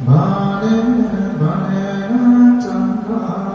말해 말해 짠가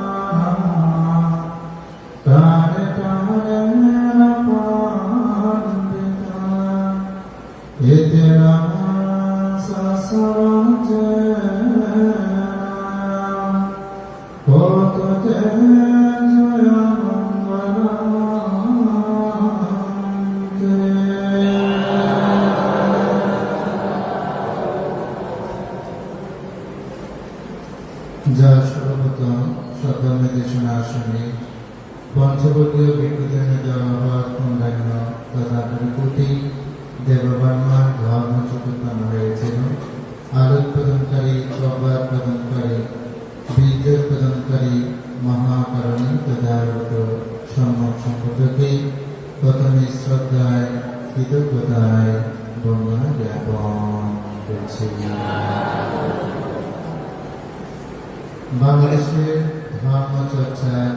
বাংলাদেশের ধর্ম চর্চার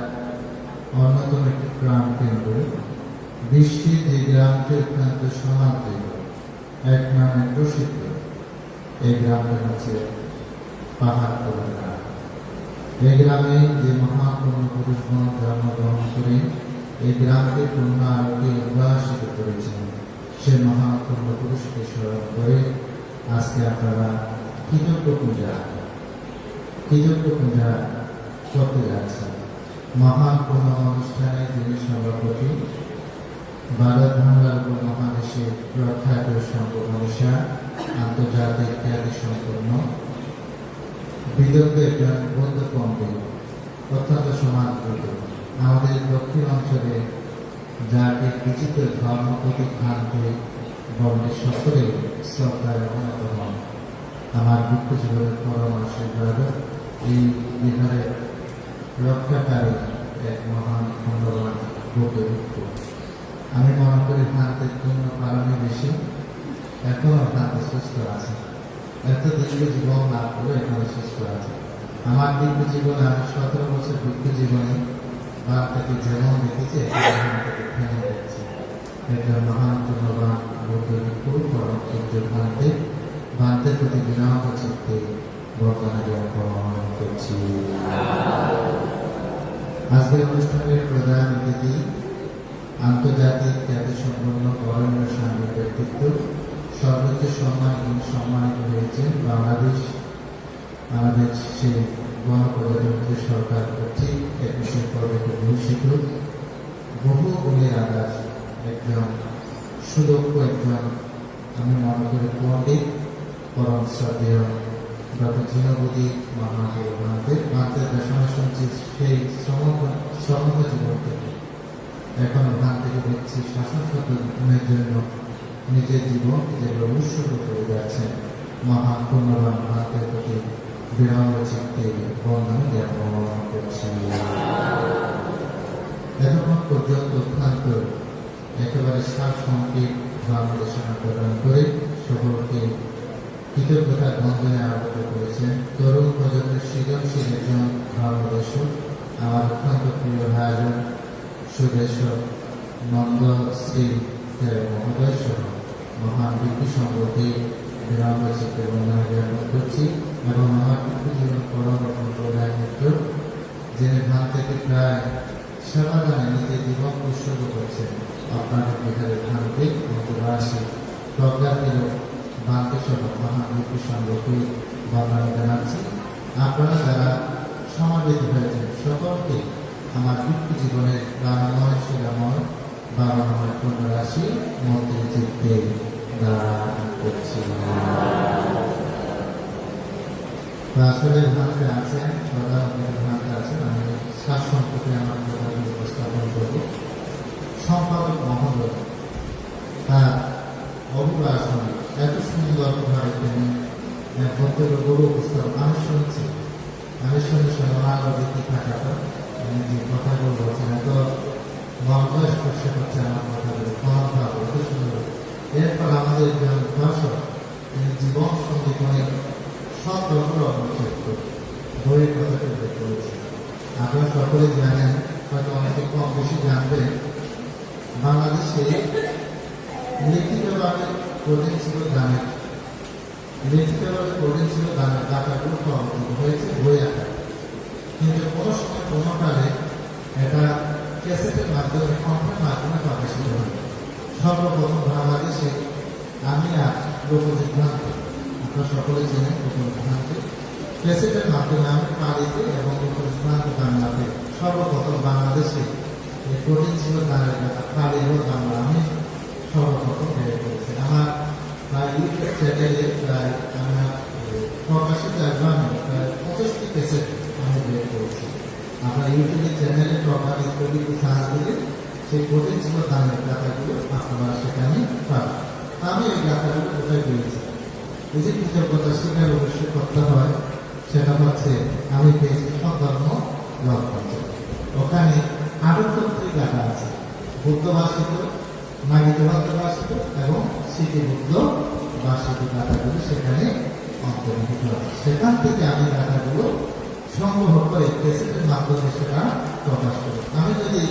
অন্যতম একটি প্রাণ কেন্দ্র। বিশ্বের যে গ্রামটি অত্যন্ত সমাদৃত এক নামে প্রসিদ্ধ। এই গ্রামটা হচ্ছে পাহাড়তলা গ্রাম। এই গ্রামে যে মহাপূর্ণ পুরুষগণ জন্মগ্রহণ করে এই গ্রামকে পূর্ণ আলোকে উদ্ভাসিত করেছেন, সে মহাপূর্ণ পুরুষকে স্মরণ করে আজকে আপনারা কৃতজ্ঞ পূজা কৃতজ্ঞ পূজা করতে যাচ্ছে মহান কোন অনুষ্ঠানে যিনি সভাপতি ভারত বাংলার উপমহাদেশের প্রখ্যাত সংগঠনিশা আন্তর্জাতিক খ্যাতি সম্পন্ন বিদগ্ধ একজন বৌদ্ধ পণ্ডিত অত্যন্ত সমাদৃত আমাদের দক্ষিণ অঞ্চলে যাকে বিচিত্র ধর্ম প্রতিষ্ঠানকে বর্ণের সকলে শ্রদ্ধায় অন্যতম আমার দুঃখ জীবনের পরম আশীর্বাদ এই বিহারের রক্ষাকারী এক মহান খণ্ডবান বৌদ্ধ আমি মনে করি ভারতের পূর্ণ পালনে বেশি এখনও ভারত সুস্থ আছে। এত দীর্ঘ জীবন লাভ করে এখনও সুস্থ আছে। আমার দীর্ঘ জীবনে আমি সতেরো বছর দীর্ঘ জীবনে ভারতকে যেমন দেখেছি তেমন দেখছি একজন মহান পূর্ণবান বৌদ্ধ পূজ্য ভারতে, ভারতের প্রতি বিনম্র চিত্তে বর্তমানে আজকের অনুষ্ঠানের প্রধান অতিথি আন্তর্জাতিক খ্যাতি সম্পন্ন বরণ্য স্বামী ব্যক্তিত্ব, সর্বোচ্চ সম্মান সম্মানিত হয়েছেন বাংলাদেশ আমাদের সেই গণপ্রজাতন্ত্রী সরকার কর্তৃক একুশে পর্বতে ভূষিত। বহু গুণের আকাশ, একজন সুদক্ষ, একজন আমি মনে করি পণ্ডিত, পরম শ্রদ্ধেয় ডক্টর জিনবতী মহাদেব ভারতের ভারতের দেশনা শুনছি জীবন থেকে এখন ওখান শাসন জন্য নিজের জীবন যেগুলো উৎসর্গ করে যাচ্ছেন মহান পুণ্যবান ভারতের প্রতি বিনম্র চিত্তে বন্ধন জ্ঞাপন করছি এতক্ষণ পর্যন্ত অত্যন্ত একেবারে সার সংকেত ধর্মদেশনা প্রদান সকলকে কৃতজ্ঞতা বন্ধনে আবদ্ধ করেছেন তরুণ প্রজন্মের সৃজনশীল একজন ধর্মদর্শক আমার অত্যন্ত প্রিয় ভাইজন সুদেশ নন্দ শ্রী মহোদয় সহ মহান বিজ্ঞ সম্পর্কে চিত্তে বন্ধনে জ্ঞাপন করছি এবং আমার জীবন পরবর্তী প্রধান মিত্র যিনি ধান থেকে প্রায় সেবাদানে নিজের জীবন উৎসর্গ করছেন আপনাদের বিহারের ধানকে মধ্যবাসী প্রজ্ঞাপীর বান্তি সহ মহাবীর সঙ্গে বর্ণনা জানাচ্ছি আপনারা যারা সমাবেত হয়েছেন সকলকে আমার পিতৃ জীবনের প্রাণময় শিরাময় বারণময় পুনরাশি মন্ত্রী চিত্তে দান করছি আসলে আছেন প্রধানমন্ত্রী ভারতে আছেন আমি শ্বাস সম্পর্কে আমার উপস্থাপন করব সম্পাদক মহোদয় তার অভিবাসন এত সুন্দরভাবে তিনি বক্তব্য গুরু উপস্থাপন আমি শুনছি আমি শুনে শুনে থাকাটা যে কথাগুলো বলছেন এত মর্যাদা স্পর্শ করছে আমার কথাগুলো কম ভাব সুন্দর এরপর আমাদের দর্শক জীবন অনেক রকমের অবক্ষেত্র বইয়ের কথা উল্লেখ করেছে আপনারা সকলে জানেন হয়তো অনেকে কম বেশি জানবেন বাংলাদেশে লিখিতভাবে প্রধান ছিল গানের লিখিতভাবে প্রধান ছিল গানের ডাটাগুলো প্রবর্তিত হয়েছে বই আকার কিন্তু কোনো সময় কোনো কালে এটা ক্যাসেটের মাধ্যমে কণ্ঠের মাধ্যমে প্রকাশিত হয় সর্বপ্রথম বাংলাদেশে আমি আর লোকজিভ্রান্ত আপনারা সকলে চেনেন লোকজিভ্রান্ত ক্যাসেটের মাধ্যমে আমি পালিতে এবং লোকজিভ্রান্ত বাংলাতে সর্বপ্রথম বাংলাদেশে প্রোটিন ছিল কথা পালি ও বাংলা আমি সর্বপ্রথম বের করেছি। আমার প্রায় ইউটিউব চ্যানেলে প্রায় আমার প্রকাশিত অ্যালবামে প্রায় পঁচিশটি ক্যাসেট আমি বের করেছি। আমরা ইউটিউবে চ্যানেলে প্রকাশিত কবি সাহায্য সেই প্রোটিন ছিল গানের গাথাগুলো আপনারা সেখানে পাবেন। আমি এই গাথাগুলো কোথায় পেয়েছি? এই যে কৃতজ্ঞতা স্বীকার অবশ্যই করতে হয়। সেটা হচ্ছে, আমি পেয়েছি সধর্ম লক্ষণ ওখানে আটত্তরটি গাথা আছে। বুদ্ধবাসিত মাগিত ভক্তবাসিত এবং স্মৃতি বুদ্ধ বাসিত গাথাগুলো সেখানে অন্তর্ভুক্ত সেখান থেকে আমি গাথাগুলো সংগ্রহ করে ক্যাসেটের মাধ্যমে সেটা প্রকাশ করি। আমি যদি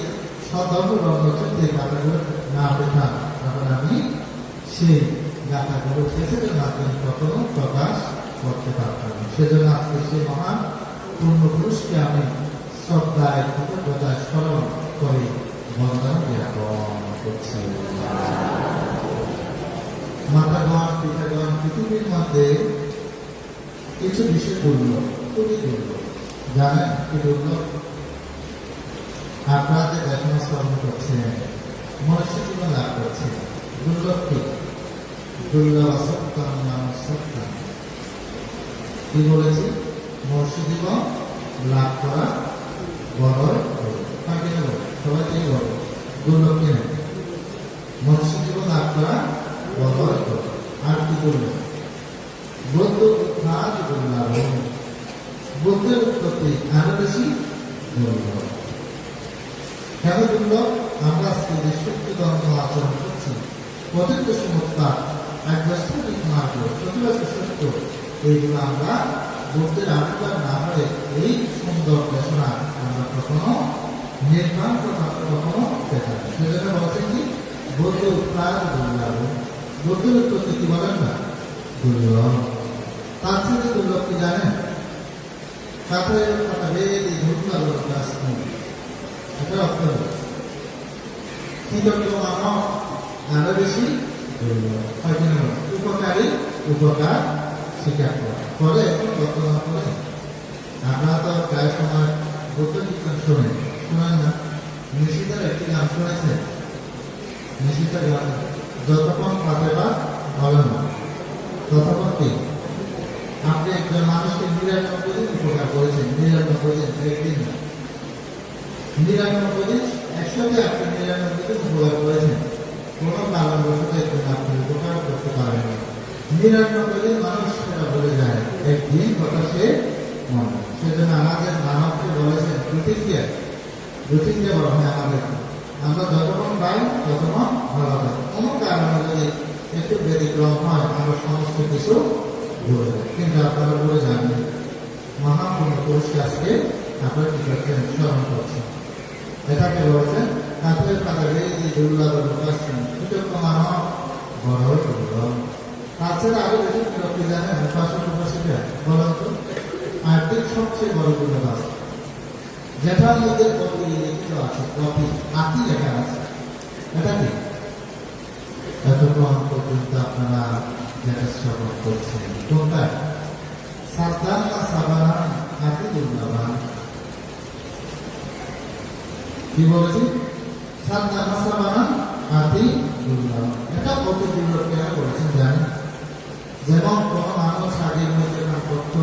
সধর্ম রঙ্গচন্দ্রে গাথাগুলো না পেতাম তাহলে আমি সেই গাথাগুলো ক্যাসেটের মাধ্যমে কখনো প্রকাশ করতে পারতাম সেজন্য আজকে সেই মহান পূর্ণপুরুষকে আমি শ্রদ্ধায় কৃতজ্ঞতায় স্মরণ করে বন্দনা জ্ঞাপন করছি মাতাগণ পিতাগণ পৃথিবীর মধ্যে কিছু বিষয় দুর্লভ খুবই দুর্লভ জানেন কি দুর্লভ আপনারা যে দেখানো শ্রবণ করছেন মনুষ্য জীবন লাভ করছে দুর্লভ কি দুর্লভ সত্যাম নাম সত্যাম কি বলেছি মনুষ্য জীবন লাভ করা বড় নেব সবাই কি বড় দুর্লভ কি নেব মনুষ্য জীবন লাভ করা বড় আর কি দুর্লভ বৌদ্ধ উত্থান দুর্লভ বুদ্ধের উৎপত্তি আরও বেশি দুর্লভ দুর্লভ আমরা আজকে যে শক্তি ধর্ম আচরণ করছি। প্রত্যেক সমস্যার এক বাস্তবিক মার্গ প্রতিবাসী সত্য। এইগুলো আমরা বুদ্ধের আবির্ভাব না হলে এই সুন্দর দেশনা আমরা কখনো নির্মাণ কখনো না। সেজন্য বলছেন কি বুদ্ধ উত্থান দুর্লভ। বুদ্ধের উৎপত্তি কি বলেন না? দুর্লভ। তার থেকে দুর্লভ কি জানেন? তারপরে কথা বেদি দুর্লভ গাছ এটা হলো মানব আরও বেশি উপকারী উপকার স্বীকার করা ফলে বর্তমান করে আমরা প্রায় সময় বুদ্ধ কীর্তন শোনেন শোনেন না নিশিতার একটি গান শুনেছেন নিশিতার গান যতক্ষণ পাতে বা বলেন না ততক্ষণ কি আপনি একজন মানুষকে নিরানব্বই দিন উপকার করেছেন নিরানব্বই দিন একদিন না নিরানব্বই একসাথে আপনি নিরানব্বই দিন উপকার করেছেন। কোনো কারণবশত একদিন আপনি উপকার করতে পারেন নিরানব্বই মানুষ সেটা বলে যায় একদিন কথা সে মনে। সেজন্য আমাদের মানবকে বলেছেন প্রতিক্রিয়া প্রতিক্রিয়া বলা হয় আমাদের আমরা যতক্ষণ পাই, ততক্ষণ ভালো থাকে। কোনো কারণে যদি একটু ব্যতিক্রম হয়, আমরা সমস্ত কিছু ভুলে যাই। কিন্তু আপনারা বলে জানবেন মহাপূর্ণ পুরুষকে আজকে আপনারা কি করছেন স্মরণ করছেন। এটাকে বলছেন হাতের পাতা বেরিয়ে দুর্লভ লোকাশ্রম কৃতজ্ঞ মানব বড় দুর্লভ। তাছাড়া আরও বেশি বিরক্তি জানেন উপাসক উপাসিকা বলেন তো আর্থিক সবচেয়ে বড় গুণবাদ যেটার মধ্যে কপি লিখিত আছে, কপি লেখা আছে। এটা কি? এতক্ষণ পর্যন্ত আপনারা যেটা শ্রবণ করছেন, কোনটা? সাবধান না সাবান কি বলেছি? সাবধান না সাবান আতি এটা কত কেন বলেছেন জানেন? যেমন কোন মানুষ আগের মধ্যে না করতো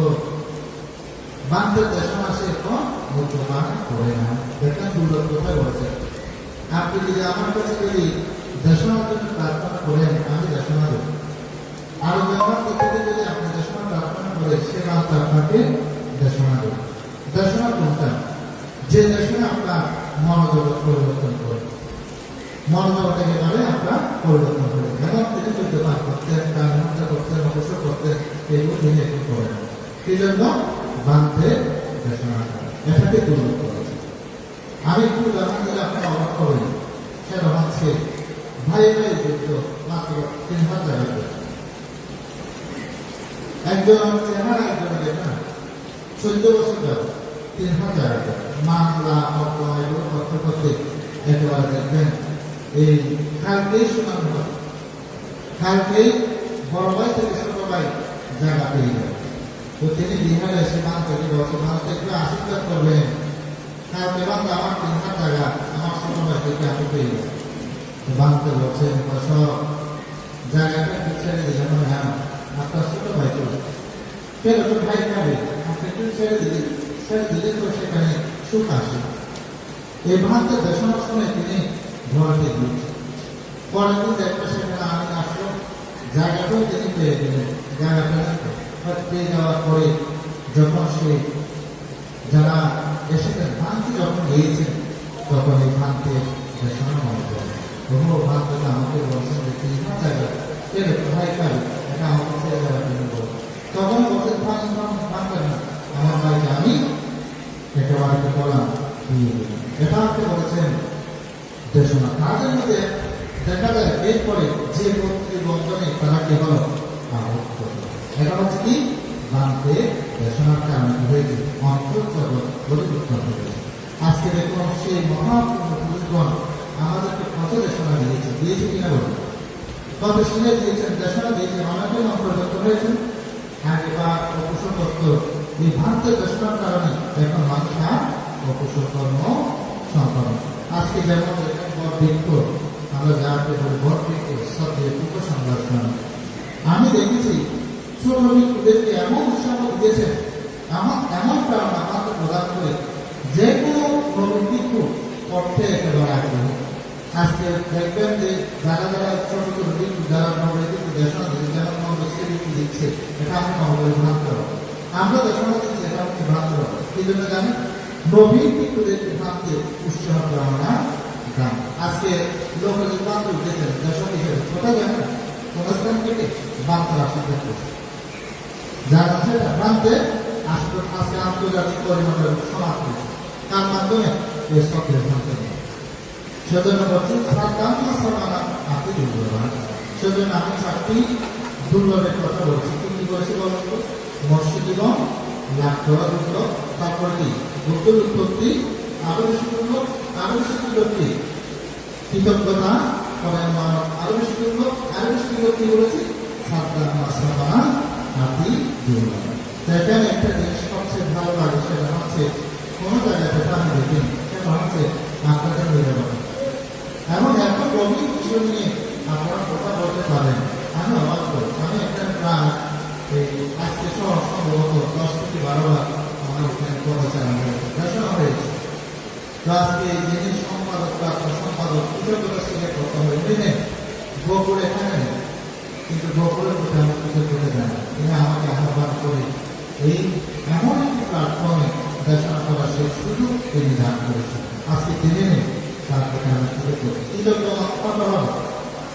বান্ধব দেশন আসে এখন মূল্যবান করে না। দেখেন দুর্লভ কোথায় বলেছে? আপনি যদি আমার কাছে যদি দেশনার জন্য প্রার্থনা করেন, আমি দেশনা দেব আর যেমন থেকে যদি আপনি দেশনা প্রার্থনা করেন সে মাত্র আপনাকে দেব দেশনা কোনটা? যে দেশনা আপনার মনোজগৎ পরিবর্তন করে। মনোজগৎ একেবারে আপনার পরিবর্তন করে। যেমন তিনি চলতে পার? মন্ত্র করতেন অবসর করতেন এগুলো একটু করেন এই জন্য? করেন। করেছে আমি একটু উদাহরণ দিলে আপনারা অবাক হবেন। সেটা হচ্ছে ভাই ভাই যুদ্ধ, মাত্র তিন হাজার জায়গাতে একজন চেহারা একজন দেখা চোদ্দ বছর যাবে তিন হাজার মামলা অর্থ এগুলো করতে করতে একেবারে দেখবেন। এই কালকেই শোনানো হয়। কালকেই বড় ভাই থেকে ছোট ভাই জায়গা পেয়ে যাবে তো তিনি বিহারে এসে মান থেকে বছর মানুষ একটু আশীর্বাদ করবেন। কালকে বান্ধব আমার তিন হাজার জায়গা, আমার ছোট ভাই থেকে আমি পেয়ে যাব বাংলাতে বলছেন সব জায়গাটা ছেড়ে দিলেন হ্যাঁ আপনার ছোট ভাই তো কেন ভাই খাবে আপনি ছেড়ে দিলে ছেড়ে দিলে তো সেখানে সুখ আসে এই ভারতে দেশনার সময় তিনি ঘরকে দিয়েছেন। পরে কিন্তু একটা সেখানে আমি আসলো। জায়গাটাও তিনি পেয়ে গেলেন। জায়গাটা পেয়ে যাওয়ার পরে যখন সে যারা এসেছেন ভ্রান্তি যখন গিয়েছেন তখন এই ভ্রান্তি দেশনা মনে করেন বহু ভাবতে আমাকে বলছেন যে তিন জায়গা এর ভাই পাই এটা আমাকে ছেড়ে দেওয়ার জন্য তখন বলছেন না। আমার ভাইকে আমি একেবারে দিয়ে দিলাম এটা আপনি বলেছেন দেশনা তাদের মধ্যে দেখা যায় এরপরে যে প্রতিবন্ধনে তারা কেবল আহত এটা হচ্ছে কি বানতে দেশনার কারণে হয়েছে অন্তর্জগৎ পরিবর্তন হয়েছে আজকে দেখুন সেই মহাপূর্ণ পুরুষগণ আমাদেরকে কত দেশনা দিয়েছে দিয়েছে কিনা বলুন কত শুনে দিয়েছেন দেশনা দিয়েছেন অনেকে অন্তর্গত হয়েছেন আগে বা করত এই ভারতের দেশনার কারণে এখন মানুষ আর অকুশল কর্ম সম্পন্ন আজকে যেমন দেখেন বড় বৃক্ষ, আমরা যাকে বলি বড় বৃক্ষ সত্যি উপসংরক্ষণ আমি দেখেছি শ্রমিকদেরকে এমন উৎসাহ দিয়েছেন, এমন এমন কারণ আমাকে প্রদান করে যে কোনো প্রবৃত্তি অর্থে একেবারে আগ্রহী আজকে দেখবেন যে যারা যারা ছোট ছোট যারা দেশনা দিচ্ছে যারা নবীকে দিচ্ছে এটা আমি ভ্রান্ত। আমরা দিচ্ছি এটা হচ্ছে ভ্রান্ত কি জন্য জানি নবীন দিকদের ভ্রান্তে উৎসাহ করা না গান। আজকে লোকের যে ভ্রান্ত উঠেছেন দেশনা হিসেবে। কোথায় জানেন? কোন স্থান থেকে বার্তা আসা দেখতে যার আছে এটা ভ্রান্তে আসলে আজকে আন্তর্জাতিক পরিমাণের সমাপ্ত। তার মাধ্যমে? এই সকলের ভ্রান্ত সেজন্য বলছি সাতাম সমানা আপনি দুর্বল। সেজন্য আমি চারটি দুর্বলের কথা বলছি। কি বলছি বলুন মৎস্য জীবন লাভ করা দুর্লভ তারপর কি? বুদ্ধ উৎপত্তি আরও বেশি দুর্লভ আরও বেশি কি কৃতজ্ঞতা করে মানব আরও বেশি দুর্লভ আরও বেশি কি বলেছি আপনি দুর্লভ দেখেন, একটা জিনিস সবচেয়ে ভালো লাগে, সেটা হচ্ছে কোনো জায়গায় যেটা আমি দেখিনি, সেটা হচ্ছে আপনাদের নিরাপত্তা। এমন এত গভীর বিষয় নিয়ে আপনারা কথা বলতে পারেন। আমি অবাক আমি একটা প্রায় সহ দশ থেকে বারো বার আমার এখানে পদচারণ হয়েছে সম্পাদক সম্পাদক হয়ে নেই গোপুর এখানে কিন্তু গোপুরের প্রতি আমি কৃতজ্ঞতা আমাকে আহ্বান করে এই এমন একটি প্ল্যাটফর্মে দেশনা করার সেই তিনি দান করেছেন আজকে তিনি নেই তার প্রতি আমি কৃতজ্ঞ কৃতজ্ঞতা কত হবে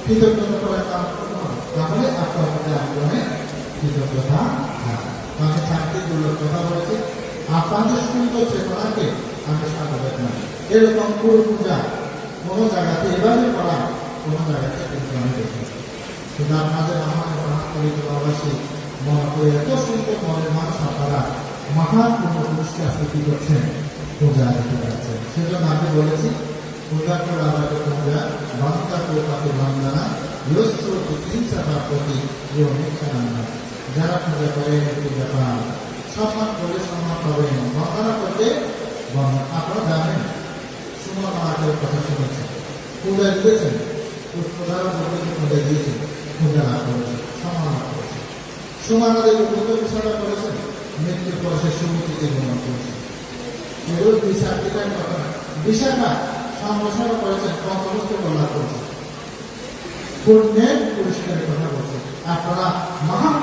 কৃতজ্ঞতা করতে হবে তাহলে আপনার প্রতি আগ্রহে কৃতজ্ঞতা থাকবে তাকে চাকরি গুলো কথা বলেছে আপনাদের সুন্দর চেতনাকে আমি স্বাগত জানাই এরকম পুরো পূজা কোনো জায়গাতে এভাবে করা কোনো জায়গাতে কিন্তু আমি দেখেছি কিন্তু আপনাদের আমাদের মহাপরিবারবাসী মনে করে এত সুন্দর মনের মানুষ আপনারা মহান পূর্ণপুরুষকে কি করছেন? পূজা দিতে যাচ্ছেন। সেজন্য আমি বলেছি, পূজা করে আমাকে পূজা বান্দা কো তাকে বন্দনা ইয়স্র তিনসা বা প্রতি ইয় মিথ্যানন্দা যারা পূজা করে পূজা পান সম্মান করলে সম্মান পাবেন বন্দনা করলে বন্দনা আপনারা জানেন সুমন কথা শুনেছেন পূজা দিয়েছেন বলতে পূজা দিয়েছেন পূজা লাভ করেছেন সম্মান লাভ করেছেন সুমন আমাদের বিষয়টা করেছেন মৃত্যুর পর সে সুমতিতে গ্রহণ করেছেন বিচার কথা না বিশাখা সম্প্রসারণ করেছেন কল্যাণ করেছেন পুণ্যের কথা বলছেন আপনারা মহান করে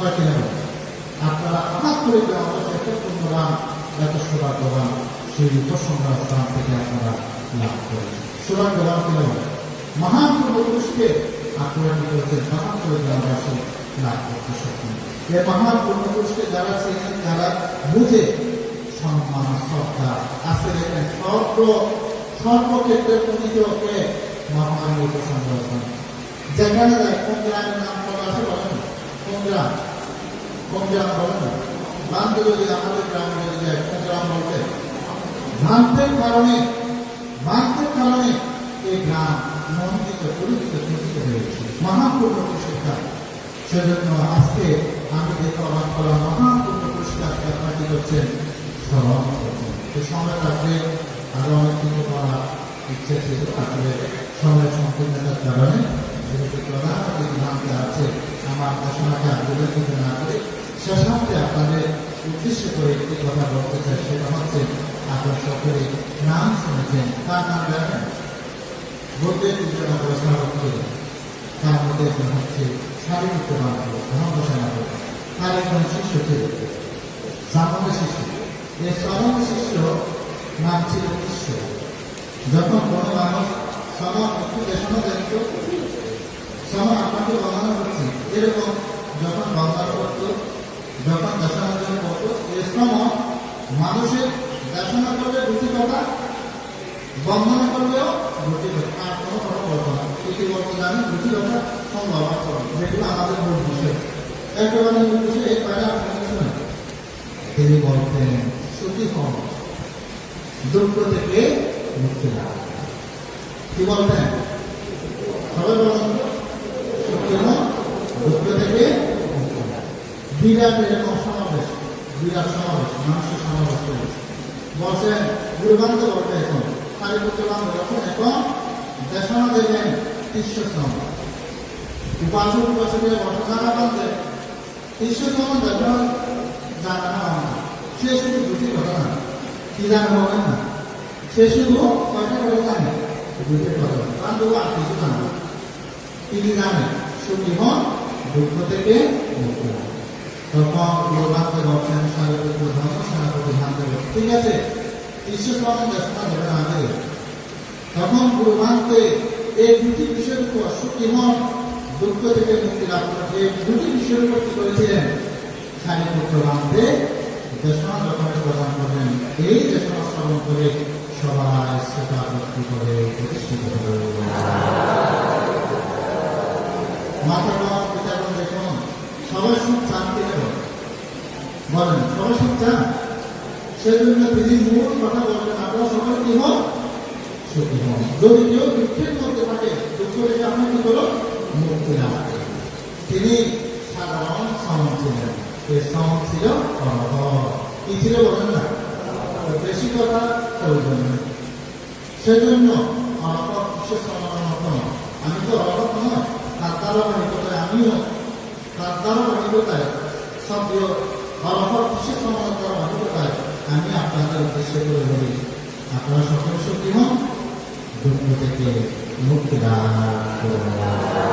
হয় কিনা আপনারা আমার করে দেওয়া এত পুণ্যবান এত সেই উপসংহার স্থান থেকে আপনারা লাভ করেছেন। সৌভাগ্যবান কিনা বলেন? মহান পূর্বপুরুষকে আপনারা করেছেন মহান করে দেওয়া বাসে লাভ করতে সক্ষম। এ মহান পূর্বপুরুষকে যারা ছিলেন যারা বুঝে সম্মান, শ্রদ্ধা আজকে দেখেন সর্ব, সর্বক্ষেত্রে পূজিতকে মহামারী উপসংহার স্থান। যেখানে যায়, কোন গ্রামের নাম করা আছে বলেন? কোন গ্রাম? না। ভ্রান্তি যদি আমাদের গ্রামে যদি কোন গ্রাম বলতে ভ্রান্তের কারণে ভ্রান্তের কারণে এই গ্রাম মন্দিত পরিচিত পরিচিত হয়েছে মহাপূর্ণ শিক্ষা সেজন্য আজকে আমি যে প্রমাণ করা মহাপূর্ণ পুরস্কার আপনারা করছেন স্মরণ করছেন সে সময় থাকলে আরও অনেক কিছু করা ইচ্ছে ছিল আসলে সময় সম্পূর্ণতার কারণে, যেহেতু প্রধান যে ভ্রান্তি আছে, আমার ঘোষণাকে দিতে না করে শেষান্তে আপনাদের উদ্দেশ্য করে একটি কথা বলতে চাই, সেটা হচ্ছে আপনার সকলে নাম শুনেছেন। তার নাম জানেন? বলতে দুজন অবস্থা হচ্ছে তার মধ্যে একজন হচ্ছে শারীরিক মাত্র ধর্ম সেনাপতি। তার একজন শিষ্য ছিল সামন্ত শিষ্য। এই সামন্ত শিষ্য নাম ছিল কৃষ্ণ। যখন কোনো মানুষ সমান একটু দেশনা দেখত সমান আপনাকে বর্ণনা করছি। এরকম যখন বর্ণনা করতো যখন দেশান্তর করতো এ সময় মানুষের দেশনা করলে দুটি কথা, বন্ধনা করলেও দুটি কথা। আর কোনো কথা বলতো না দুটি বলতে জানি, দুটি কথা সম্ভব যেগুলো আমাদের মূল বিষয়। একেবারে মূল বিষয় এই বাইরে আপনার কিছু না তিনি বলতেন, সুখী হন দুঃখ থেকে মুক্তি লাভ কি বলতেন? সবাই বলেন তো? সুখী হন দুঃখ থেকে মুক্তি লাভ বিরাট এরকম সমাবেশ, বিরাট সমাবেশ, মানুষের সমাবেশ করেছে বলছেন গুরুবান্ধব বলতে এখন। কালীপুত্র বান্ধব এখন দেশনা দেবেন শ্রম। উপাসক, উপাসকের বর্ষধারা বান্ধে তিস্য শ্রম দেখবেন জানা না। সে শুধু দুটি কথা না কি জানা বলেন না? সে শুধু কয়টা কথা জানে? দুটি কথা বান্ধব আর কিছু জানে তিনি জানেন সুখী হন দুঃখ থেকে মুক্তি। লাভ প্রধানকে বলছেন সারাপতি প্রধান সেনাপতি প্রধানকে এই দুটি বিষয়ের দুঃখ থেকে মুক্তি লাভ করতে এই এই দেশনা শ্রবণ করে সবাই শ্রোতা ভক্তি করে সবাই সুখ বলেন সবাই সুখ চান সেজন্য তিনি মূল কথা বলবেন, আপনারা সবাই কি হন সুখী হন। যদি কেউ দুঃখের মধ্যে থাকে, দুঃখ থেকে আপনার কি করো মুক্তি লাভ তিনি সাধারণ সম ছিলেন। এই সম ছিল। কি ছিল বলেন না? বেশি কথা প্রয়োজন নেই। সেজন্য অনবর কিসের সমাধান মতো আমি তো অনবর নয় তার ধারাবাহিকতায় আমিও তার ধারাবাহিকতায় সভ্য অনবর কিসের সমাধান ধারাবাহিকতায় আমি আপনাদের উদ্দেশ্য করে বলি আপনারা সকলে সত্যি হন দুঃখ